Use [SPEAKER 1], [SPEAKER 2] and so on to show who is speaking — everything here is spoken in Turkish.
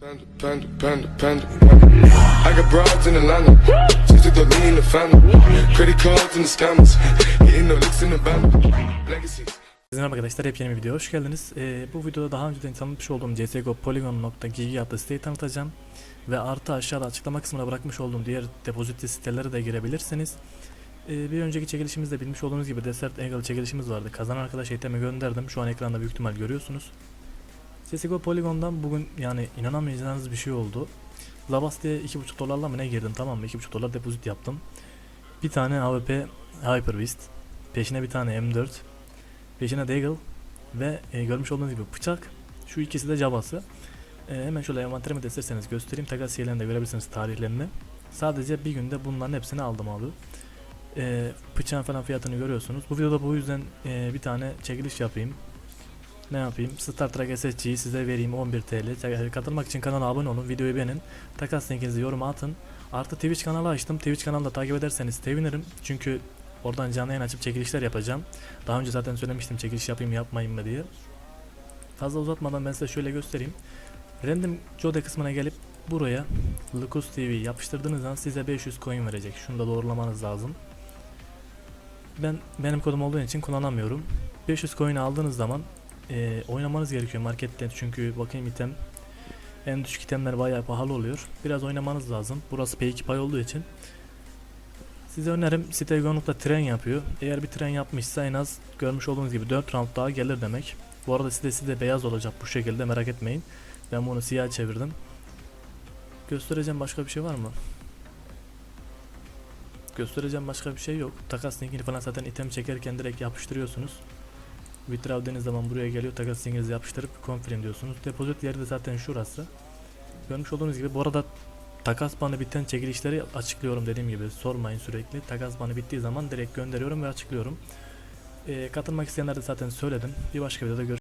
[SPEAKER 1] Panda, panda, panda, panda. I got broads in Atlanta. Just the lean in the family. Credit cards and the scammers. Hitting the licks in the band. Legacies.
[SPEAKER 2] Sizin arkadaşlar hep yeni bir videoya hoş geldiniz. Ee, bu videoda daha önceden tanıtmış olduğum CSGO Polygon.gg adlı siteyi tanıtacağım. Ve artı aşağıda açıklama kısmına bırakmış olduğum diğer depozito sitelere de girebilirsiniz. Ee, bir önceki çekilişimizde bilmiş olduğunuz gibi Desert Eagle çekilişimiz vardı. Kazanan arkadaşa itemi gönderdim. Şu an ekranda büyük ihtimal görüyorsunuz. CSGO Polygon'dan bugün yani inanamayacağınız bir şey oldu. Labas diye 2.5 dolarla mı ne girdim tamam mı? 2.5 dolar depozit yaptım. Bir tane AWP Hyper Beast. Peşine bir tane M4. Peşine Deagle ve e, görmüş olduğunuz gibi bıçak. Şu ikisi de cabası. E, hemen şöyle envanterimi de isterseniz göstereyim. Takas yerlerini de görebilirsiniz tarihlerini. Sadece bir günde bunların hepsini aldım abi. E, bıçağın falan fiyatını görüyorsunuz. Bu videoda bu yüzden e, bir tane çekiliş yapayım. Ne yapayım? Star Trek SSG'yi size vereyim 11 TL. Katılmak için kanala abone olun, videoyu beğenin. Takas linkinizi yoruma atın. Artı Twitch kanalı açtım. Twitch kanalını da takip ederseniz sevinirim. Çünkü oradan canlı yayın açıp çekilişler yapacağım. Daha önce zaten söylemiştim çekiliş yapayım yapmayayım mı diye. Fazla uzatmadan ben size şöyle göstereyim. Random Jode kısmına gelip buraya Lucas TV yapıştırdığınız zaman size 500 coin verecek. Şunu da doğrulamanız lazım. Ben benim kodum olduğu için kullanamıyorum. 500 coin aldığınız zaman e, oynamanız gerekiyor markette çünkü bakayım item en düşük itemler bayağı pahalı oluyor. Biraz oynamanız lazım. Burası P2 pay olduğu için. Size önerim site tren yapıyor. Eğer bir tren yapmışsa en az görmüş olduğunuz gibi 4 round daha gelir demek. Bu arada sitesi de beyaz olacak bu şekilde merak etmeyin. Ben bunu siyah çevirdim. Göstereceğim başka bir şey var mı? Göstereceğim başka bir şey yok. Takas linkini falan zaten item çekerken direkt yapıştırıyorsunuz. Withdraw dediğiniz zaman buraya geliyor. Takas linkinizi yapıştırıp confirm diyorsunuz. Depozit yeri de zaten şurası. Görmüş olduğunuz gibi bu arada takas banı biten çekilişleri açıklıyorum dediğim gibi sormayın sürekli. Takas banı bittiği zaman direkt gönderiyorum ve açıklıyorum. Ee, katılmak isteyenler de zaten söyledim. Bir başka videoda görüşürüz.